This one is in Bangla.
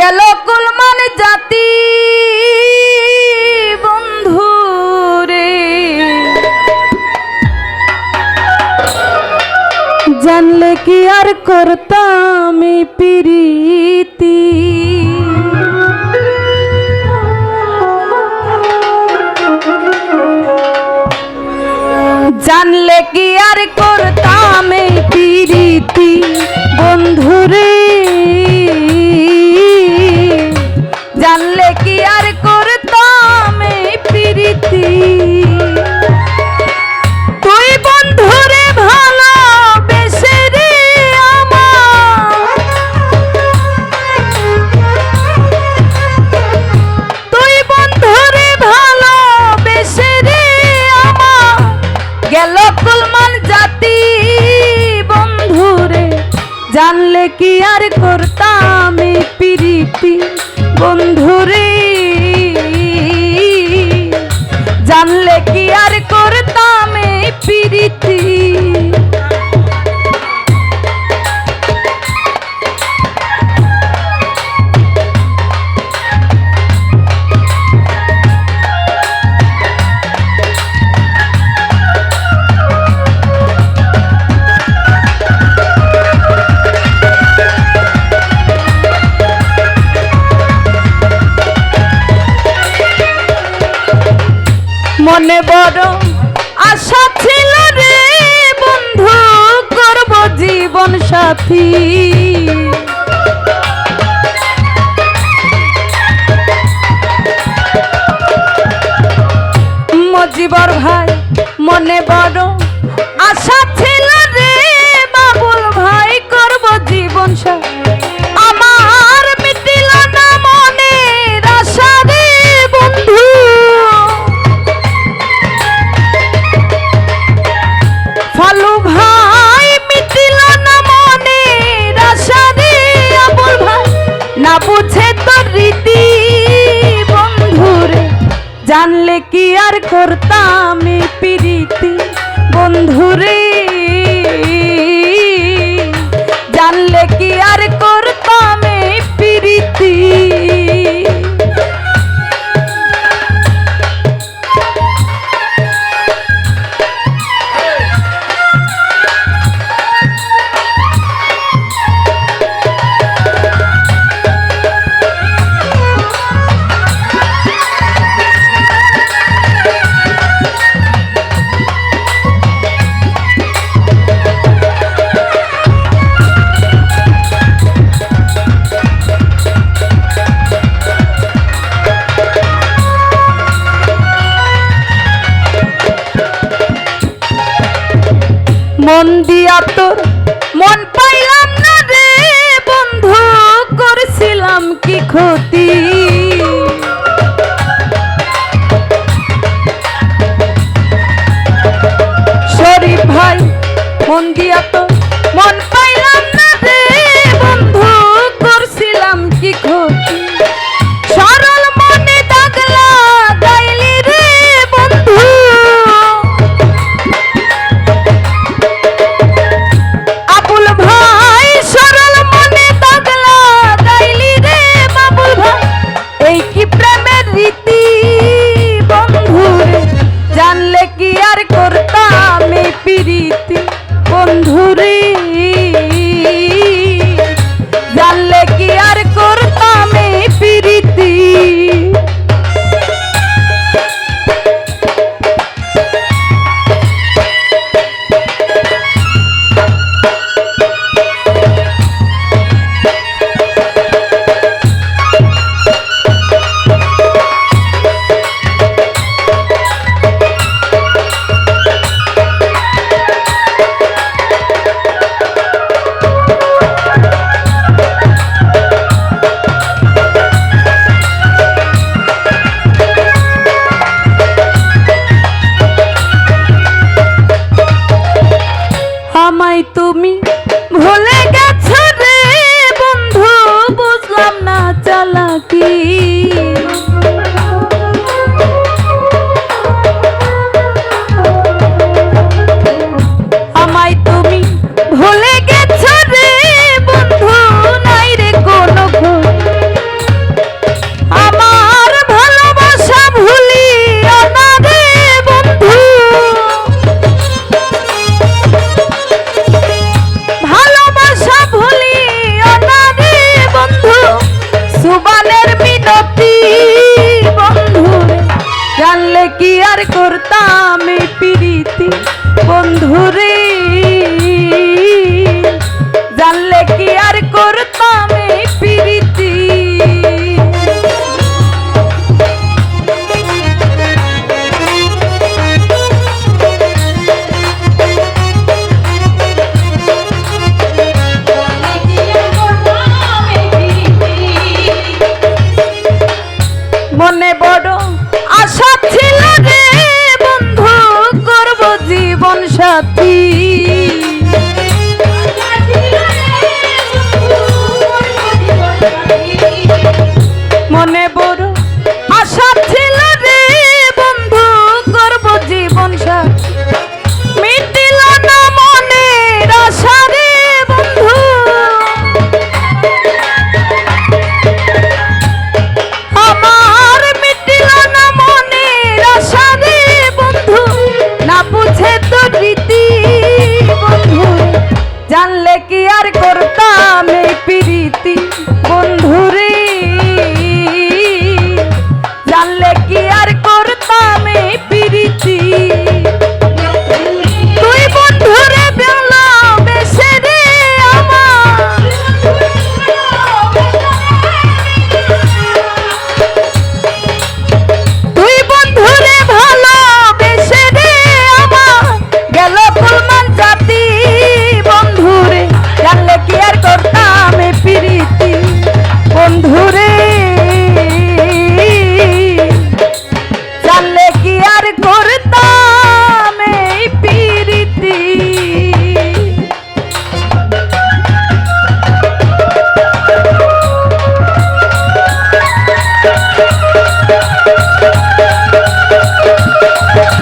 গেল কুলমান জাতি বন্ধু রে। জানলে কি আর করতামি পিরিত কার করতাম পিরিতি। বন্ধুরে জানলে মনে বড় আশা ছিল রে বন্ধু করব জীবন সাথী। মজিবর ভাই মনে বড় করতাম প্রীতি বন্ধুরে মন দিয়া তোর মন পাইলাম না রে বন্ধু করেছিলাম কি ক্ষতি? পিরিতি বন্ধুরে। কি আর করতাম এই প্রীতি? বন্ধুরে জানলে কি আর করতাম এই প্রীতি? মনে বড় আশা ছিল রে বন্ধু করব জীবন সাথী।